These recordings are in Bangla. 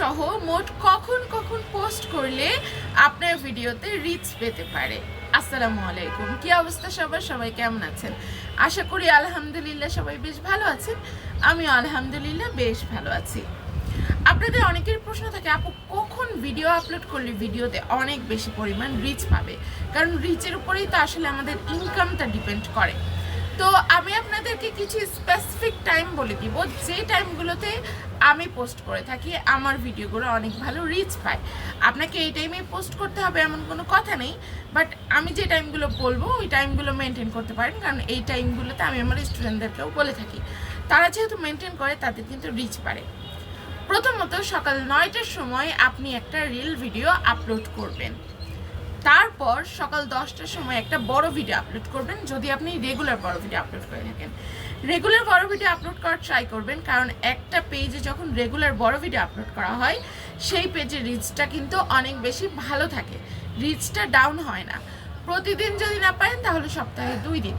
সহ মোট কখন কখন পোস্ট করলে আপনার ভিডিওতে রিচ পেতে পারে? আসসালামু আলাইকুম। কি অবস্থা সবার? সবাই কেমন আছেন? আশা করি আলহামদুলিল্লাহ সবাই বেশ ভালো আছেন। আমি আলহামদুলিল্লাহ বেশ ভালো আছি। আপনাদের অনেকের প্রশ্ন থাকে, আপু, কখন ভিডিও আপলোড করলে ভিডিওতে অনেক বেশি পরিমাণ রিচ পাবে? কারণ রিচের উপরেই তো আসলে আমাদের ইনকামটা ডিপেন্ড করে। তো আমি আপনাদেরকে কিছু স্পেসিফিক টাইম বলে দিব। যে টাইমগুলোতে আমি পোস্ট করে থাকি, আমার ভিডিওগুলো অনেক ভালো রিচ পায়। আপনাকে এই টাইমে পোস্ট করতে হবে এমন কোনো কথা নেই বাট আমি যে টাইমগুলো বলব, ওই টাইমগুলো মেনটেন করতে পারেন, কারণ এই টাইমগুলোতে আমি আমার স্টুডেন্টদেরকেও বলে থাকি। তারা যেহেতু মেনটেন করে, তাদের কিন্তু রিচ পারে প্রথমত সকাল নয়টার সময় আপনি একটা রিল ভিডিও আপলোড করবেন। তারপর সকাল দশটার সময় একটা বড় ভিডিও আপলোড করবেন, যদি আপনি রেগুলার বড় ভিডিও আপলোড করে থাকেন। রেগুলার বড় ভিডিও আপলোড করার ট্রাই করবেন, কারণ একটা পেজে যখন রেগুলার বড় ভিডিও আপলোড করা হয়, সেই পেজের রিচটা কিন্তু অনেক বেশি ভালো থাকে। রিচটা ডাউন হয় না। প্রতিদিন যদি না পারেন, তাহলে সপ্তাহে দুই দিন।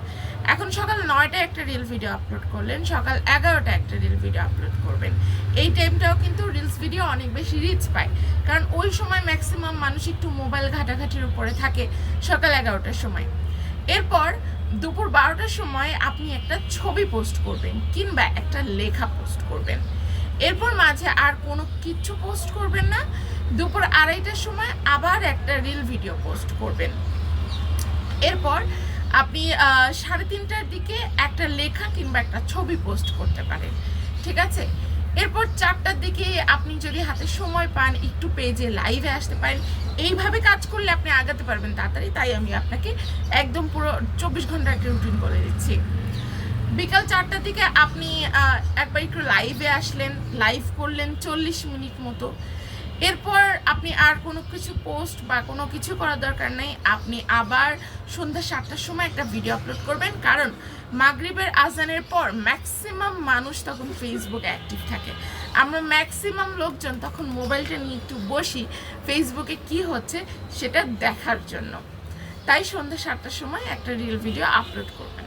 এখন সকাল নয়টায় একটা রিল ভিডিও আপলোড করলেন, সকাল এগারোটা একটা রিল ভিডিও আপলোড করবেন। এই টাইমটাও কিন্তু রিলস ভিডিও অনেক বেশি রিচ পায়। কারণ ওই সময় ম্যাক্সিমাম মানুষ একটু মোবাইল ঘাটাঘাটির উপরে থাকে সকাল এগারোটার সময়। এরপর দুপুর বারোটার সময় আপনি একটা ছবি পোস্ট করবেন কিংবা একটা লেখা পোস্ট করবেন। এরপর মাঝে আর কোনো কিছু পোস্ট করবেন না। দুপুর আড়াইটার সময় আবার একটা রিল ভিডিও পোস্ট করবেন। এরপর আপনি সাড়ে তিনটার দিকে একটা লেখা কিংবা একটা ছবি পোস্ট করতে পারেন। ঠিক আছে? এরপর চারটার দিকে আপনি যদি হাতে সময় পান, একটু পেজে লাইভে আসতে পারেন। এইভাবে কাজ করলে আপনি আগাতে পারবেন তাড়াতাড়ি, তাই আমি আপনাকে একদম পুরো চব্বিশ ঘণ্টা একটা রুটিন বলে দিচ্ছি। বিকাল চারটার দিকে আপনি একবার একটু লাইভে আসলেন লাইভ করলেন চল্লিশ মিনিট মতো। এরপর আপনি আর কোনো কিছু পোস্ট বা কোনো কিছু করার দরকার নেই, আপনি আবার সন্ধ্যা সাতটার সময় একটা ভিডিও আপলোড করবেন। কারণ মাগরিবের আজানের পর ম্যাক্সিমাম মানুষ তখন ফেসবুকে অ্যাক্টিভ থাকে। আমরা ম্যাক্সিমাম লোকজন তখন মোবাইলটা নিয়ে একটু বসি ফেসবুকে কি হচ্ছে সেটা দেখার জন্য। তাই সন্ধ্যা সাতটার সময় একটা রিল ভিডিও আপলোড করবেন।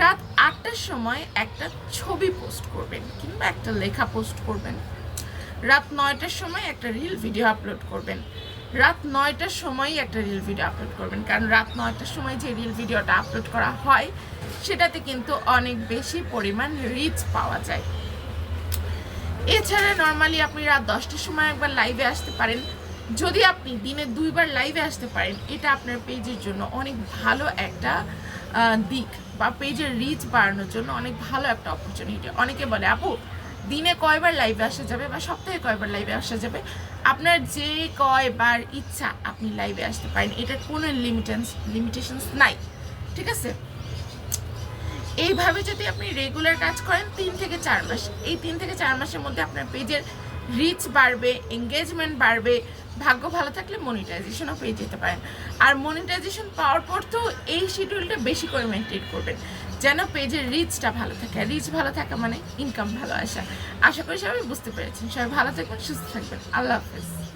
রাত আটটার সময় একটা ছবি পোস্ট করবেন কিংবা একটা লেখা পোস্ট করবেন। রাত নয়টার সময় একটা রিল ভিডিও আপলোড করবেন। রাত নয়টার সময়ই একটা রিল ভিডিও আপলোড করবেন। কারণ রাত নয়টার সময় যে রিল ভিডিওটা আপলোড করা হয়, সেটাতে কিন্তু অনেক বেশি পরিমাণ রিচ পাওয়া যায়। এছাড়া নর্মালি আপনি রাত দশটার সময় একবার লাইভে আসতে পারেন। যদি আপনি দিনে দুইবার লাইভে আসতে পারেন, এটা আপনার পেজের জন্য অনেক ভালো একটা দিক বা পেজের রিচ বাড়ানোর জন্য অনেক ভালো একটা অপরচুনিটি অনেকে বলে, আপু দিনে কয়বার লাইভে আসা যাবে বা সপ্তাহে কয়বার লাইভে আসা যাবে, আপনার যে কয়বার ইচ্ছা আপনি লাইভে আসতে পারেন, এটার কোনো লিমিটেন্স লিমিটেশনস নাই, ঠিক আছে? এইভাবে যদি আপনি রেগুলার কাজ করেন, তিন থেকে চার মাস, এই তিন থেকে চার মাসের মধ্যে আপনার পেজের রিচ বাড়বে এঙ্গেজমেন্ট বাড়বে, ভাগ্য ভালো থাকলে মনিটাইজেশনও পেয়ে যেতে পারেন। আর মনিটাইজেশন পাওয়ার পর তো এই শিডিউলটা বেশি করে মেনটেন করবেন। যেন পেজের রিচটা ভালো থাকে। রিচ ভালো থাকা মানে ইনকাম ভালো আসা। আশা করি সবাই বুঝতে পেরেছেন। সবাই ভালো থাকবেন, সুস্থ থাকবেন। আল্লাহ হাফেজ।